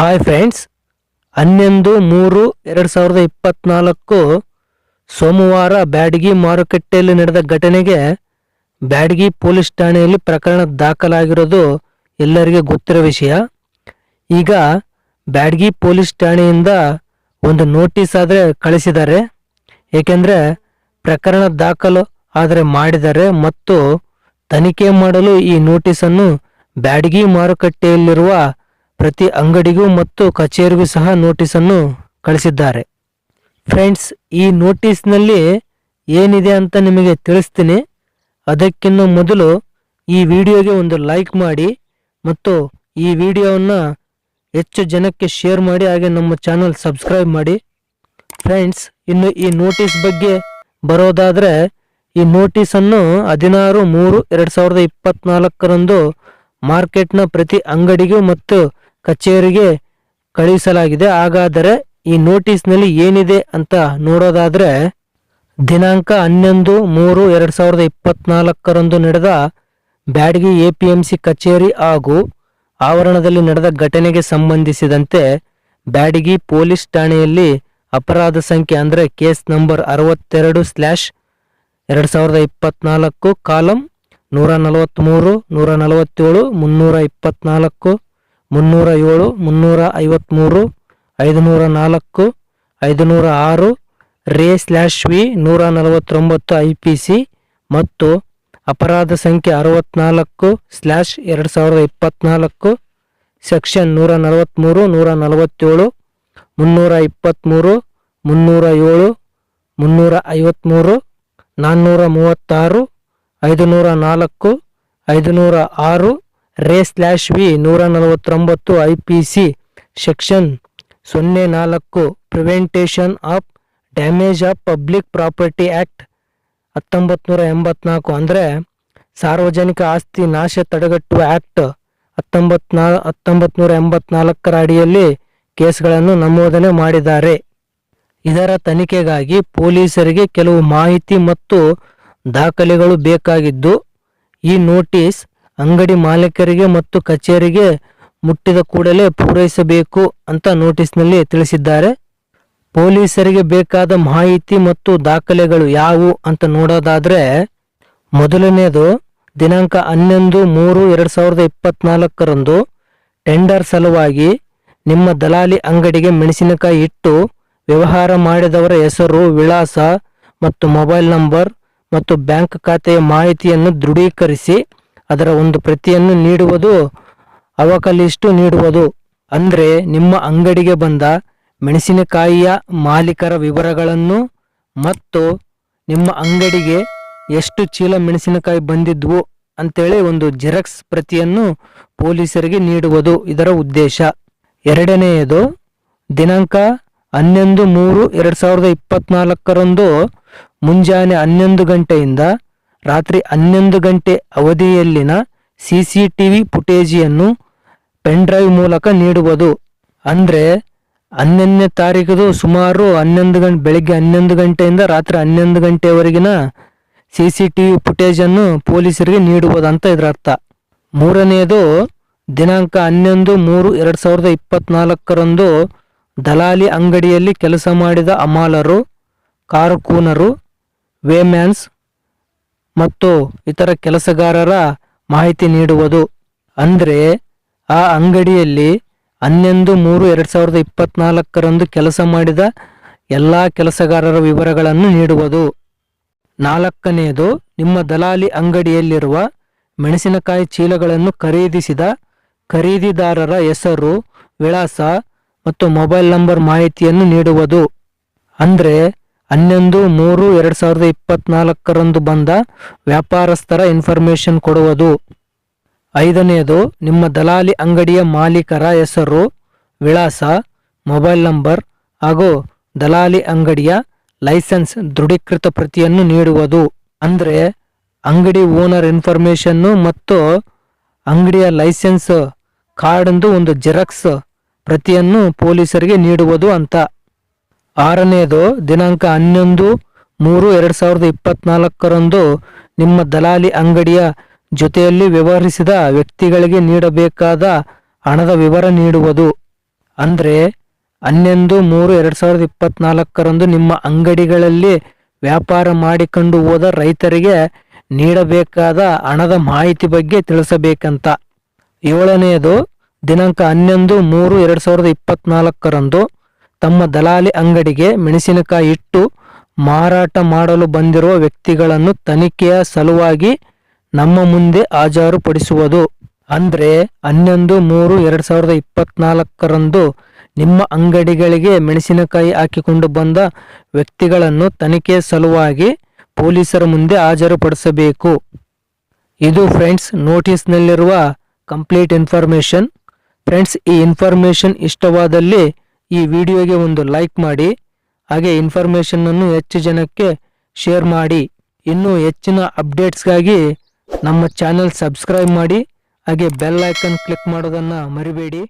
Hi friends, ಹನ್ನೊಂದು ಮೂರು ಎರಡು ಸಾವಿರದ ಇಪ್ಪತ್ನಾಲ್ಕು ಸೋಮವಾರ ಬ್ಯಾಡಗಿ ಮಾರುಕಟ್ಟೆಯಲ್ಲಿ ನಡೆದ ಘಟನೆಗೆ ಬ್ಯಾಡಗಿ ಪೊಲೀಸ್ ಠಾಣೆಯಲ್ಲಿ ಪ್ರಕರಣ ದಾಖಲಾಗಿರೋದು ಎಲ್ಲರಿಗೆ ಗೊತ್ತಿರೋ ವಿಷಯ. ಈಗ ಬ್ಯಾಡಗಿ ಪೊಲೀಸ್ ಠಾಣೆಯಿಂದ ಒಂದು ನೋಟಿಸ್ ಆದರೆ ಕಳಿಸಿದ್ದಾರೆ. ಏಕೆಂದರೆ ಪ್ರಕರಣ ದಾಖಲು ಆದರೆ ಮಾಡಿದ್ದಾರೆ ಮತ್ತು ತನಿಖೆ ಮಾಡಲು ಈ ನೋಟಿಸನ್ನು ಬ್ಯಾಡಗಿ ಮಾರುಕಟ್ಟೆಯಲ್ಲಿರುವ ಪ್ರತಿ ಅಂಗಡಿಗೂ ಮತ್ತು ಕಚೇರಿಗೂ ಸಹ ನೋಟಿಸನ್ನು ಕಳಿಸಿದ್ದಾರೆ. ಫ್ರೆಂಡ್ಸ್, ಈ ನೋಟಿಸ್ನಲ್ಲಿ ಏನಿದೆ ಅಂತ ನಿಮಗೆ ತಿಳಿಸ್ತೀನಿ. ಅದಕ್ಕಿಂತ ಮೊದಲು ಈ ವಿಡಿಯೋಗೆ ಒಂದು ಲೈಕ್ ಮಾಡಿ ಮತ್ತು ಈ ವಿಡಿಯೋವನ್ನು ಹೆಚ್ಚು ಜನಕ್ಕೆ ಶೇರ್ ಮಾಡಿ, ಹಾಗೆ ನಮ್ಮ ಚಾನಲ್ ಸಬ್ಸ್ಕ್ರೈಬ್ ಮಾಡಿ. ಫ್ರೆಂಡ್ಸ್, ಇನ್ನು ಈ ನೋಟಿಸ್ ಬಗ್ಗೆ ಬರೋದಾದರೆ, ಈ ನೋಟಿಸನ್ನು ಹದಿನಾರು ಮೂರು ಎರಡು ಸಾವಿರದ ಇಪ್ಪತ್ತ್ನಾಲ್ಕರಂದು ಮಾರ್ಕೆಟ್ನ ಪ್ರತಿ ಅಂಗಡಿಗೂ ಮತ್ತು ಕಚೇರಿಗೆ ಕಳುಹಿಸಲಾಗಿದೆ ಹಾಗಾದರೆ ಈ ನೋಟಿಸ್ನಲ್ಲಿ ಏನಿದೆ ಅಂತ ನೋಡೋದಾದ್ರೆ, ದಿನಾಂಕ ಹನ್ನೊಂದು ಮೂರು ಎರಡು ಸಾವಿರದ ಇಪ್ಪತ್ನಾಲ್ಕರಂದು ನಡೆದ ಬ್ಯಾಡಗಿ ಸಿ ಕಚೇರಿ ಹಾಗೂ ಆವರಣದಲ್ಲಿ ನಡೆದ ಘಟನೆಗೆ ಸಂಬಂಧಿಸಿದಂತೆ ಬ್ಯಾಡಗಿ ಪೊಲೀಸ್ ಠಾಣೆಯಲ್ಲಿ ಅಪರಾಧ ಸಂಖ್ಯೆ ಅಂದರೆ ಕೇಸ್ ನಂಬರ್ ಅರವತ್ತೆರಡು ಸ್ಲ್ಯಾಶ್ ಎರಡು ಸಾವಿರದ ಇಪ್ಪತ್ನಾಲ್ಕು, ಕಾಲಂ ನೂರ ನಲವತ್ತ್ಮೂರು ನೂರ ನಲವತ್ತೇಳು, ಮುನ್ನೂರ ಇಪ್ಪತ್ನಾಲ್ಕು. ಮುನ್ನೂರ ಏಳು ಮುನ್ನೂರ ಐವತ್ತ್ಮೂರು ಐದುನೂರ ನಾಲ್ಕು ಐದುನೂರ ಆರು ರೇ ಸ್ಲ್ಯಾಶ್ ವಿ ನೂರ ನಲವತ್ತೊಂಬತ್ತು ಐ ಪಿ ಸಿ ಮತ್ತು ಅಪರಾಧ ಸಂಖ್ಯೆ ಅರವತ್ನಾಲ್ಕು ಸ್ಲ್ಯಾಶ್ ಎರಡು ಸಾವಿರದ ಇಪ್ಪತ್ನಾಲ್ಕು ಸೆಕ್ಷನ್ ನೂರ ನಲವತ್ತ್ಮೂರು ನೂರ ನಲವತ್ತೇಳು ಮುನ್ನೂರ ಇಪ್ಪತ್ತ್ಮೂರು ಮುನ್ನೂರ ಏಳು ಮುನ್ನೂರ ಐವತ್ತ್ಮೂರು ನಾನ್ನೂರ ಮೂವತ್ತಾರು ಐದುನೂರ ನಾಲ್ಕು ಐದುನೂರ ಆರು ರೇ ಸ್ಲ್ಯಾಶ್ ವಿ ನೂರ ನಲವತ್ತೊಂಬತ್ತು ಐ ಪಿ ಸಿ ಸೆಕ್ಷನ್ ಸೊನ್ನೆ ನಾಲ್ಕು prevention of damage of public property act ಹತ್ತೊಂಬತ್ತು ನೂರ ಎಂಬತ್ನಾಲ್ಕು ಅಂದರೆ ಸಾರ್ವಜನಿಕ ಆಸ್ತಿ ನಾಶ ತಡೆಗಟ್ಟುವ ಆ್ಯಕ್ಟ್ ಹತ್ತೊಂಬತ್ನಾ ಹತ್ತೊಂಬತ್ನೂರ ಎಂಬತ್ನಾಲ್ಕರ ಅಡಿಯಲ್ಲಿ ಕೇಸ್ಗಳನ್ನು ನಮೂದನೆ ಮಾಡಿದ್ದಾರೆ. ಇದರ ತನಿಖೆಗಾಗಿ ಪೊಲೀಸರಿಗೆ ಕೆಲವು ಮಾಹಿತಿ ಮತ್ತು ದಾಖಲೆಗಳು ಬೇಕಾಗಿದ್ದು, ಈ ನೋಟಿಸ್ ಅಂಗಡಿ ಮಾಲೀಕರಿಗೆ ಮತ್ತು ಕಚೇರಿಗೆ ಮುಟ್ಟಿದ ಕೂಡಲೇ ಪೂರೈಸಬೇಕು ಅಂತ ನೋಟಿಸ್ನಲ್ಲಿ ತಿಳಿಸಿದ್ದಾರೆ. ಪೊಲೀಸರಿಗೆ ಬೇಕಾದ ಮಾಹಿತಿ ಮತ್ತು ದಾಖಲೆಗಳು ಯಾವುವು ಅಂತ ನೋಡೋದಾದರೆ, ಮೊದಲನೆಯದು, ದಿನಾಂಕ ಹನ್ನೊಂದು ಮೂರು ಎರಡು ಸಾವಿರದ ಇಪ್ಪತ್ನಾಲ್ಕರಂದು ಟೆಂಡರ್ ಸಲುವಾಗಿ ನಿಮ್ಮ ದಲಾಲಿ ಅಂಗಡಿಗೆ ಮೆಣಸಿನಕಾಯಿ ಇಟ್ಟು ವ್ಯವಹಾರ ಮಾಡಿದವರ ಹೆಸರು, ವಿಳಾಸ ಮತ್ತು ಮೊಬೈಲ್ ನಂಬರ್ ಮತ್ತು ಬ್ಯಾಂಕ್ ಖಾತೆಯ ಮಾಹಿತಿಯನ್ನು ದೃಢೀಕರಿಸಿ ಅದರ ಒಂದು ಪ್ರತಿಯನ್ನು ನೀಡುವುದು, ಅವಕಲಿಷ್ಟು ನೀಡುವುದು. ಅಂದರೆ ನಿಮ್ಮ ಅಂಗಡಿಗೆ ಬಂದ ಮೆಣಸಿನಕಾಯಿಯ ಮಾಲೀಕರ ವಿವರಗಳನ್ನು ಮತ್ತು ನಿಮ್ಮ ಅಂಗಡಿಗೆ ಎಷ್ಟು ಚೀಲ ಮೆಣಸಿನಕಾಯಿ ಬಂದಿದ್ವು ಅಂತೇಳಿ ಒಂದು ಜೆರಾಕ್ಸ್ ಪ್ರತಿಯನ್ನು ಪೊಲೀಸರಿಗೆ ನೀಡುವುದು ಇದರ ಉದ್ದೇಶ. ಎರಡನೆಯದು, ದಿನಾಂಕ ಹನ್ನೊಂದು ಮೂರು ಎರಡು ಸಾವಿರದ ಇಪ್ಪತ್ನಾಲ್ಕರಂದು ಮುಂಜಾನೆ ಹನ್ನೊಂದು ಗಂಟೆಯಿಂದ ರಾತ್ರಿ ಹನ್ನೊಂದು ಗಂಟೆ ಅವಧಿಯಲ್ಲಿನ ಸಿಸಿಟಿವಿ ಫುಟೇಜಿಯನ್ನು ಪೆನ್ಡ್ರೈವ್ ಮೂಲಕ ನೀಡುವುದು. ಅಂದರೆ ಹನ್ನೊಂದನೇ ತಾರೀಕದು ಸುಮಾರು ಹನ್ನೊಂದು ಗಂಟೆ ಬೆಳಗ್ಗೆ ಹನ್ನೊಂದು ಗಂಟೆಯಿಂದ ರಾತ್ರಿ ಹನ್ನೊಂದು ಗಂಟೆವರೆಗಿನ ಸಿ ಸಿ ಟಿ ವಿ ಫುಟೇಜನ್ನು ಪೊಲೀಸರಿಗೆ ನೀಡುವುದಂತ ಇದರ ಅರ್ಥ. ಮೂರನೆಯದು ದಿನಾಂಕ ಹನ್ನೊಂದು ಮೂರು ಎರಡು ಸಾವಿರದ ಇಪ್ಪತ್ನಾಲ್ಕರಂದು ದಲಾಲಿ ಅಂಗಡಿಯಲ್ಲಿ ಕೆಲಸ ಮಾಡಿದ ಅಮಾಲರು, ಕಾರ್ಕೂನರು, ವೇಮ್ಯಾನ್ಸ್ ಮತ್ತು ಇತರ ಕೆಲಸಗಾರರ ಮಾಹಿತಿ ನೀಡುವುದು. ಅಂದರೆ, ಆ ಅಂಗಡಿಯಲ್ಲಿ ಹನ್ನೊಂದು ಮೂರು ಎರಡು ಸಾವಿರದ ಇಪ್ಪತ್ನಾಲ್ಕರಂದು ಕೆಲಸ ಮಾಡಿದ ಎಲ್ಲ ಕೆಲಸಗಾರರ ವಿವರಗಳನ್ನು ನೀಡುವುದು. ನಾಲ್ಕನೆಯದು ನಿಮ್ಮ ದಲಾಲಿ ಅಂಗಡಿಯಲ್ಲಿರುವ ಮೆಣಸಿನಕಾಯಿ ಚೀಲಗಳನ್ನು ಖರೀದಿಸಿದ ಖರೀದಿದಾರರ ಹೆಸರು, ವಿಳಾಸ ಮತ್ತು ಮೊಬೈಲ್ ನಂಬರ್ ಮಾಹಿತಿಯನ್ನು ನೀಡುವುದು. ಅಂದರೆ ಹನ್ನೊಂದು, ಮೂರು, ಎರಡು ಸಾವಿರದ ಇಪ್ಪತ್ನಾಲ್ಕರಂದು ಬಂದ ವ್ಯಾಪಾರಸ್ಥರ ಇನ್ಫಾರ್ಮೇಷನ್ ಕೊಡುವುದು. ಐದನೆಯದು, ನಿಮ್ಮ ದಲಾಲಿ ಅಂಗಡಿಯ ಮಾಲೀಕರ ಹೆಸರು, ವಿಳಾಸ, ಮೊಬೈಲ್ ನಂಬರ್ ಹಾಗೂ ದಲಾಲಿ ಅಂಗಡಿಯ ಲೈಸೆನ್ಸ್ ದೃಢೀಕೃತ ಪ್ರತಿಯನ್ನು ನೀಡುವುದು. ಅಂದರೆ, ಅಂಗಡಿ ಓನರ್ ಇನ್ಫಾರ್ಮೇಷನ್ನು ಮತ್ತು ಅಂಗಡಿಯ ಲೈಸೆನ್ಸ್ ಕಾರ್ಡಂದು ಒಂದು ಜೆರಾಕ್ಸ್ ಪ್ರತಿಯನ್ನು ಪೊಲೀಸರಿಗೆ ನೀಡುವುದು ಅಂತ. ಆರನೆಯದು ದಿನಾಂಕ ಹನ್ನೊಂದು ಮೂರು ಎರಡು ಸಾವಿರದ ಇಪ್ಪತ್ನಾಲ್ಕರಂದು ನಿಮ್ಮ ದಲಾಲಿ ಅಂಗಡಿಯ ಜೊತೆಯಲ್ಲಿ ವ್ಯವಹರಿಸಿದ ವ್ಯಕ್ತಿಗಳಿಗೆ ನೀಡಬೇಕಾದ ಹಣದ ವಿವರ ನೀಡುವುದು. ಅಂದರೆ ಹನ್ನೊಂದು ಮೂರು ಎರಡು ಸಾವಿರದ ಇಪ್ಪತ್ನಾಲ್ಕರಂದು ನಿಮ್ಮ ಅಂಗಡಿಗಳಲ್ಲಿ ವ್ಯಾಪಾರ ಮಾಡಿಕೊಂಡು ಹೋದ ರೈತರಿಗೆ ನೀಡಬೇಕಾದ ಹಣದ ಮಾಹಿತಿ ಬಗ್ಗೆ ತಿಳಿಸಬೇಕಂತ. ಏಳನೆಯದು ದಿನಾಂಕ ಹನ್ನೊಂದು ಮೂರು ಎರಡು ಸಾವಿರದ ಇಪ್ಪತ್ನಾಲ್ಕರಂದು ತಮ್ಮ ದಲಾಲಿ ಅಂಗಡಿಗೆ ಮೆಣಸಿನಕಾಯಿ ಇಟ್ಟು ಮಾರಾಟ ಮಾಡಲು ಬಂದಿರುವ ವ್ಯಕ್ತಿಗಳನ್ನು ತನಿಖೆಯ ಸಲುವಾಗಿ ನಮ್ಮ ಮುಂದೆ ಹಾಜರುಪಡಿಸುವುದು. ಅಂದರೆ ಹನ್ನೊಂದು ಮೂರು ಎರಡು ಸಾವಿರದ ಇಪ್ಪತ್ನಾಲ್ಕರಂದು ನಿಮ್ಮ ಅಂಗಡಿಗಳಿಗೆ ಮೆಣಸಿನಕಾಯಿ ಹಾಕಿಕೊಂಡು ಬಂದ ವ್ಯಕ್ತಿಗಳನ್ನು ತನಿಖೆ ಸಲುವಾಗಿ ಪೊಲೀಸರ ಮುಂದೆ ಹಾಜರುಪಡಿಸಬೇಕು. ಇದು ಫ್ರೆಂಡ್ಸ್, ನೋಟಿಸ್ನಲ್ಲಿರುವ ಕಂಪ್ಲೀಟ್ ಇನ್ಫಾರ್ಮೇಷನ್. ಫ್ರೆಂಡ್ಸ್, ಈ ಇನ್ಫಾರ್ಮೇಷನ್ ಇಷ್ಟವಾದಲ್ಲಿ ಈ ವಿಡಿಯೋಗೆ ಒಂದು ಲೈಕ್ ಮಾಡಿ, ಹಾಗೆ ಇನ್ಫಾರ್ಮೇಷನನ್ನು ಹೆಚ್ಚು ಜನಕ್ಕೆ ಶೇರ್ ಮಾಡಿ. ಇನ್ನೂ ಹೆಚ್ಚಿನ ಅಪ್ಡೇಟ್ಸ್ಗಾಗಿ ನಮ್ಮ ಚಾನೆಲ್ ಸಬ್ಸ್ಕ್ರೈಬ್ ಮಾಡಿ, ಹಾಗೆ ಬೆಲ್ ಐಕನ್ ಕ್ಲಿಕ್ ಮಾಡೋದನ್ನು ಮರಿಬೇಡಿ.